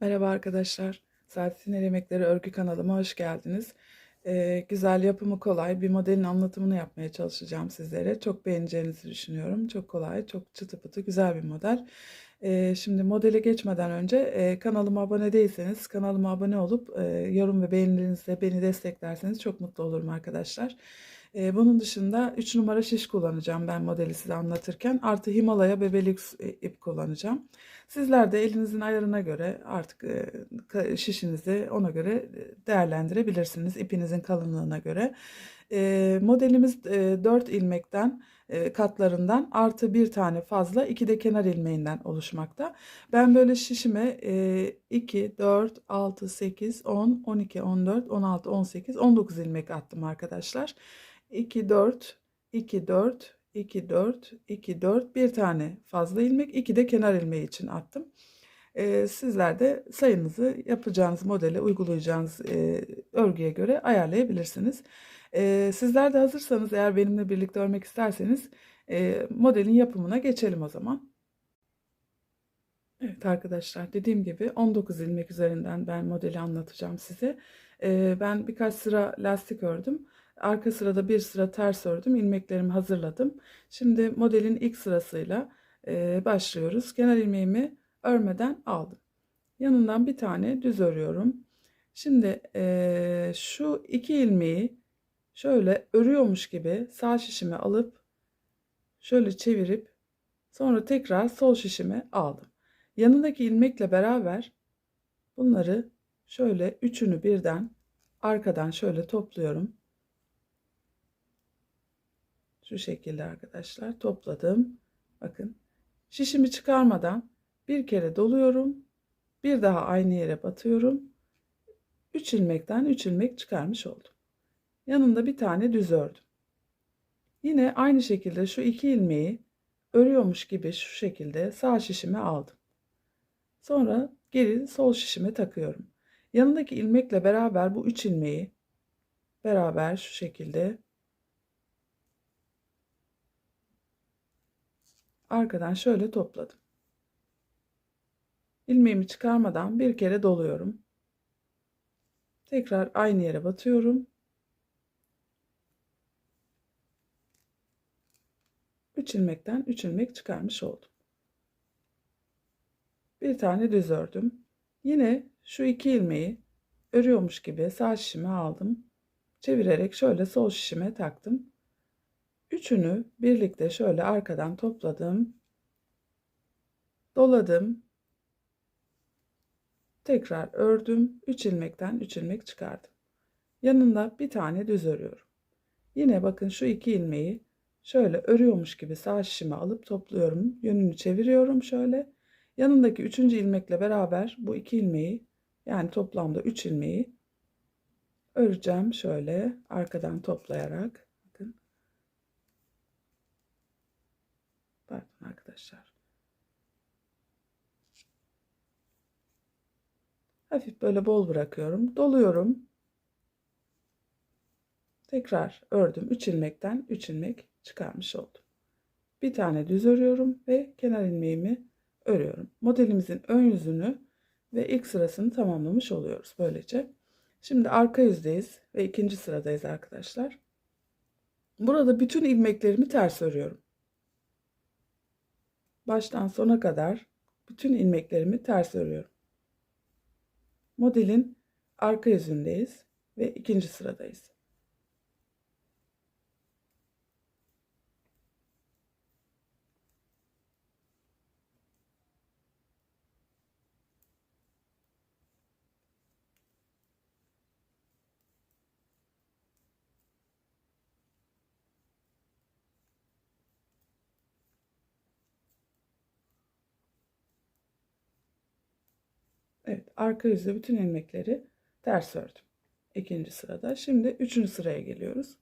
Merhaba arkadaşlar. Saatsin El Yemekleri Örgü kanalıma hoş geldiniz. Ee, güzel yapımı kolay bir modelin anlatımını yapmaya çalışacağım sizlere. Çok beğeneceğinizi düşünüyorum. Çok kolay, çok çıtı pıtı güzel bir model. Şimdi modele geçmeden önce kanalıma abone değilseniz kanalıma abone olup yorum ve beğenilerinizle beni desteklerseniz çok mutlu olurum arkadaşlar. Bunun dışında 3 numara şiş kullanacağım ben modeli size anlatırken. Artı Himalaya Bebelix e, ip kullanacağım. Sizler de elinizin ayarına göre artık şişinizi ona göre değerlendirebilirsiniz. ipinizin kalınlığına göre. E, modelimiz e, 4 ilmekten e, katlarından artı bir tane fazla iki de kenar ilmeğinden oluşmakta. Ben böyle şişime e, 2, 4, 6, 8, 10, 12, 14, 16, 18, 19 ilmek attım arkadaşlar. 2, 4, 2, 4, 2, 4, 2, 4 bir tane fazla ilmek, iki de kenar ilmeği için attım. Ee, sizler de sayınızı yapacağınız modele uygulayacağınız e, örgüye göre ayarlayabilirsiniz. Ee, sizler de hazırsanız eğer benimle birlikte örmek isterseniz e, modelin yapımına geçelim o zaman. Evet arkadaşlar dediğim gibi 19 ilmek üzerinden ben modeli anlatacağım size. Ee, ben birkaç sıra lastik ördüm. Arka sırada bir sıra ters ördüm. ilmeklerimi hazırladım. Şimdi modelin ilk sırasıyla e, başlıyoruz. Kenar ilmeğimi örmeden aldım. Yanından bir tane düz örüyorum. Şimdi e, şu iki ilmeği şöyle örüyormuş gibi sağ şişime alıp şöyle çevirip sonra tekrar sol şişime aldım. Yanındaki ilmekle beraber bunları şöyle üçünü birden arkadan şöyle topluyorum. Şu şekilde arkadaşlar topladım. Bakın şişimi çıkarmadan bir kere doluyorum. Bir daha aynı yere batıyorum. 3 ilmekten 3 ilmek çıkarmış oldum. Yanında bir tane düz ördüm. Yine aynı şekilde şu iki ilmeği örüyormuş gibi şu şekilde sağ şişime aldım. Sonra geri sol şişime takıyorum. Yanındaki ilmekle beraber bu üç ilmeği beraber şu şekilde arkadan şöyle topladım. İlmeğimi çıkarmadan bir kere doluyorum. Tekrar aynı yere batıyorum. 3 ilmekten 3 ilmek çıkarmış oldum. Bir tane düz ördüm. Yine şu iki ilmeği örüyormuş gibi sağ şişime aldım. Çevirerek şöyle sol şişime taktım. Üçünü birlikte şöyle arkadan topladım. Doladım. Tekrar ördüm. 3 ilmekten 3 ilmek çıkardım. Yanında bir tane düz örüyorum. Yine bakın şu iki ilmeği şöyle örüyormuş gibi sağ şişime alıp topluyorum. Yönünü çeviriyorum şöyle. Yanındaki üçüncü ilmekle beraber bu iki ilmeği yani toplamda üç ilmeği öreceğim şöyle arkadan toplayarak. Bakın. Pardon arkadaşlar. Hafif böyle bol bırakıyorum. Doluyorum. Tekrar ördüm. 3 ilmekten 3 ilmek çıkarmış oldum. Bir tane düz örüyorum ve kenar ilmeğimi örüyorum. Modelimizin ön yüzünü ve ilk sırasını tamamlamış oluyoruz böylece. Şimdi arka yüzdeyiz ve ikinci sıradayız arkadaşlar. Burada bütün ilmeklerimi ters örüyorum. Baştan sona kadar bütün ilmeklerimi ters örüyorum. Modelin arka yüzündeyiz ve ikinci sıradayız. Evet, arka yüzde bütün ilmekleri ters ördüm. İkinci sırada. Şimdi üçüncü sıraya geliyoruz.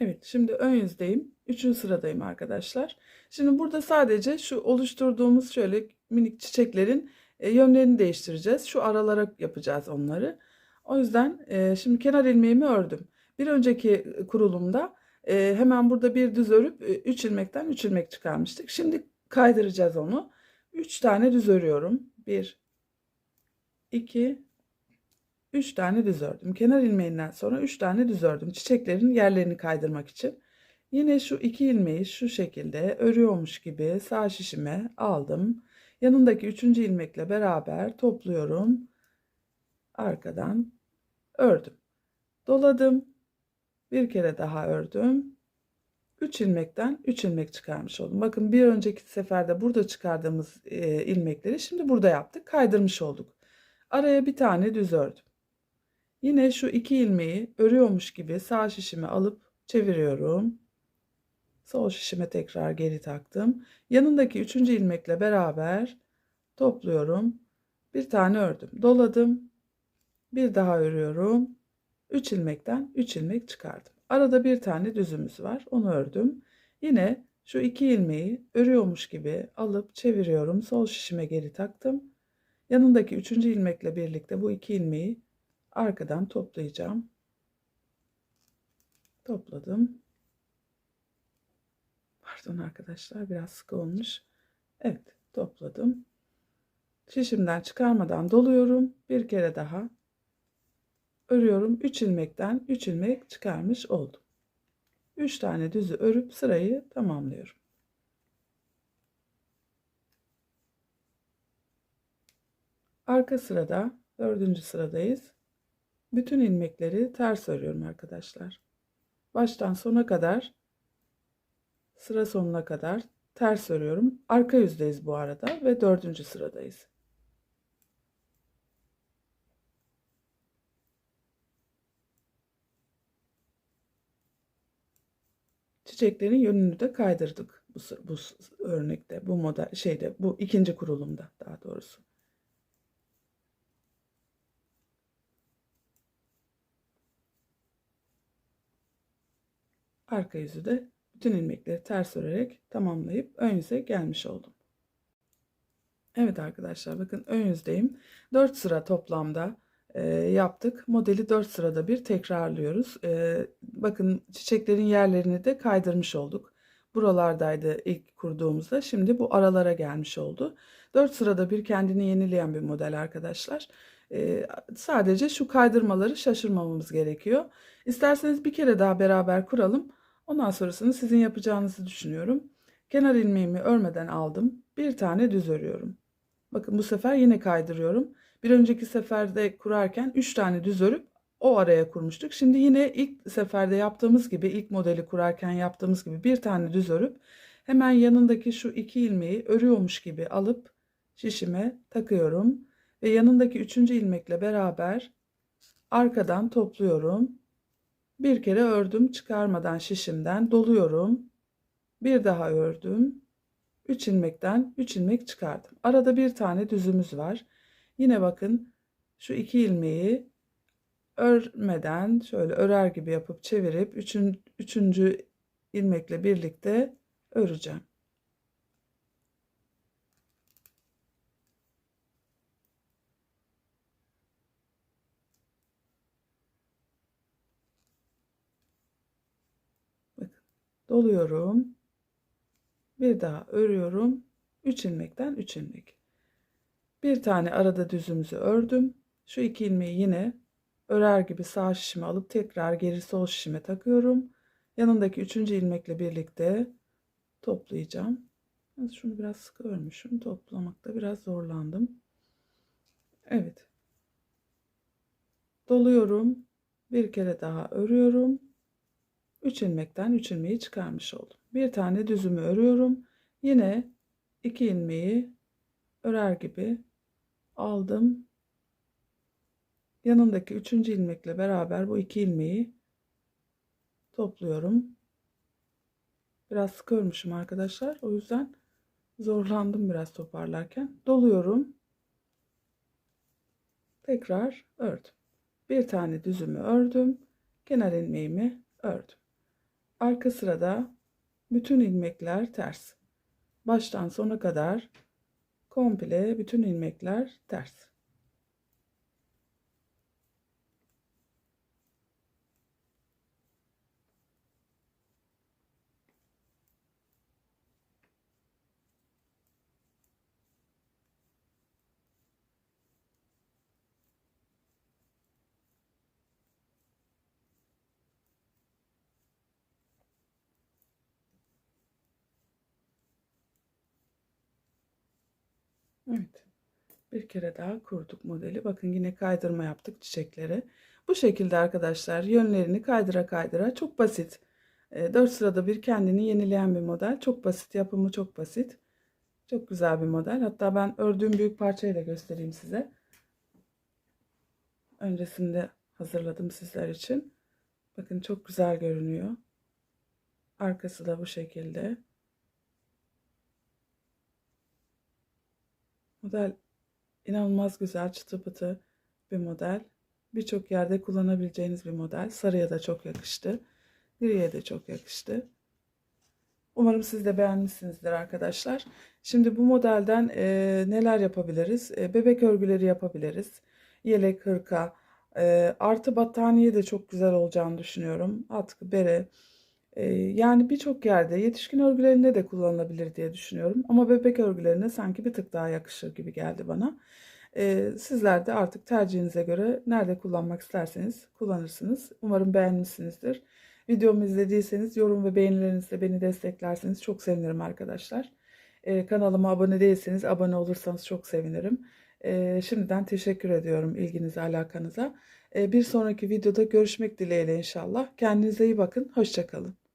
Evet, şimdi ön yüzdeyim. Üçüncü sıradayım arkadaşlar. Şimdi burada sadece şu oluşturduğumuz şöyle minik çiçeklerin e, yönlerini değiştireceğiz. Şu aralara yapacağız onları. O yüzden e, şimdi kenar ilmeğimi ördüm. Bir önceki kurulumda e, hemen burada bir düz örüp 3 ilmekten 3 ilmek çıkarmıştık. Şimdi kaydıracağız onu. 3 tane düz örüyorum. 1 2 3 tane düz ördüm. Kenar ilmeğinden sonra 3 tane düz ördüm. Çiçeklerin yerlerini kaydırmak için. Yine şu iki ilmeği şu şekilde örüyormuş gibi sağ şişime aldım. Yanındaki üçüncü ilmekle beraber topluyorum. Arkadan ördüm. Doladım. Bir kere daha ördüm. 3 ilmekten 3 ilmek çıkarmış oldum. Bakın bir önceki seferde burada çıkardığımız e, ilmekleri şimdi burada yaptık. Kaydırmış olduk. Araya bir tane düz ördüm. Yine şu iki ilmeği örüyormuş gibi sağ şişimi alıp çeviriyorum. Sol şişime tekrar geri taktım. Yanındaki üçüncü ilmekle beraber topluyorum. Bir tane ördüm. Doladım. Bir daha örüyorum. 3 ilmekten 3 ilmek çıkardım. Arada bir tane düzümüz var. Onu ördüm. Yine şu iki ilmeği örüyormuş gibi alıp çeviriyorum. Sol şişime geri taktım. Yanındaki üçüncü ilmekle birlikte bu iki ilmeği arkadan toplayacağım. Topladım. Pardon arkadaşlar biraz sıkı olmuş. Evet topladım. Şişimden çıkarmadan doluyorum. Bir kere daha örüyorum. 3 ilmekten 3 ilmek çıkarmış oldum. 3 tane düzü örüp sırayı tamamlıyorum. Arka sırada dördüncü sıradayız. Bütün ilmekleri ters örüyorum arkadaşlar. Baştan sona kadar sıra sonuna kadar ters örüyorum. Arka yüzdeyiz bu arada ve dördüncü sıradayız. Çiçeklerin yönünü de kaydırdık bu, bu örnekte, bu model şeyde, bu ikinci kurulumda daha doğrusu. Arka yüzü de bütün ilmekleri ters örerek tamamlayıp ön yüze gelmiş oldum. Evet arkadaşlar bakın ön yüzdeyim. 4 sıra toplamda e, yaptık. Modeli 4 sırada bir tekrarlıyoruz. E, bakın çiçeklerin yerlerini de kaydırmış olduk. Buralardaydı ilk kurduğumuzda. Şimdi bu aralara gelmiş oldu. 4 sırada bir kendini yenileyen bir model arkadaşlar. E, sadece şu kaydırmaları şaşırmamamız gerekiyor. İsterseniz bir kere daha beraber kuralım. Ondan sonrasını sizin yapacağınızı düşünüyorum. Kenar ilmeğimi örmeden aldım. Bir tane düz örüyorum. Bakın bu sefer yine kaydırıyorum. Bir önceki seferde kurarken 3 tane düz örüp o araya kurmuştuk. Şimdi yine ilk seferde yaptığımız gibi ilk modeli kurarken yaptığımız gibi bir tane düz örüp hemen yanındaki şu iki ilmeği örüyormuş gibi alıp şişime takıyorum ve yanındaki üçüncü ilmekle beraber arkadan topluyorum. Bir kere ördüm çıkarmadan şişimden doluyorum. Bir daha ördüm. 3 ilmekten 3 ilmek çıkardım. Arada bir tane düzümüz var. Yine bakın şu iki ilmeği örmeden şöyle örer gibi yapıp çevirip üçün, üçüncü ilmekle birlikte öreceğim. Bakın doluyorum. Bir daha örüyorum. 3 ilmekten 3 ilmek. Bir tane arada düzümüzü ördüm. Şu iki ilmeği yine örer gibi sağ şişime alıp tekrar geri sol şişime takıyorum. Yanındaki üçüncü ilmekle birlikte toplayacağım. Şunu biraz sıkı örmüşüm. Toplamakta biraz zorlandım. Evet. Doluyorum. Bir kere daha örüyorum. 3 ilmekten 3 ilmeği çıkarmış oldum. Bir tane düzümü örüyorum. Yine 2 ilmeği örer gibi aldım. Yanındaki üçüncü ilmekle beraber bu iki ilmeği topluyorum. Biraz sık örmüşüm arkadaşlar. O yüzden zorlandım biraz toparlarken. Doluyorum. Tekrar ördüm. Bir tane düzümü ördüm. Kenar ilmeğimi ördüm. Arka sırada bütün ilmekler ters. Baştan sona kadar komple bütün ilmekler ters. Evet. Bir kere daha kurduk modeli. Bakın yine kaydırma yaptık çiçekleri. Bu şekilde arkadaşlar yönlerini kaydıra kaydıra çok basit. 4 sırada bir kendini yenileyen bir model. Çok basit. Yapımı çok basit. Çok güzel bir model. Hatta ben ördüğüm büyük parçayı da göstereyim size. Öncesinde hazırladım sizler için. Bakın çok güzel görünüyor. Arkası da bu şekilde. Model inanılmaz güzel çıtı pıtı bir model. Birçok yerde kullanabileceğiniz bir model. Sarıya da çok yakıştı. Griye de çok yakıştı. Umarım siz de beğenmişsinizdir arkadaşlar. Şimdi bu modelden e, neler yapabiliriz? E, bebek örgüleri yapabiliriz. Yelek, hırka, e, artı battaniye de çok güzel olacağını düşünüyorum. Atkı, bere. E, yani birçok yerde yetişkin örgülerinde de kullanılabilir diye düşünüyorum. Ama bebek örgülerine sanki bir tık daha yakışır gibi geldi bana. E, sizler de artık tercihinize göre nerede kullanmak isterseniz kullanırsınız. Umarım beğenmişsinizdir. Videomu izlediyseniz yorum ve beğenilerinizle beni desteklerseniz çok sevinirim arkadaşlar. Ee, kanalıma abone değilseniz abone olursanız çok sevinirim. Ee, şimdiden teşekkür ediyorum ilginize alakanıza. Ee, bir sonraki videoda görüşmek dileğiyle inşallah. Kendinize iyi bakın. Hoşçakalın.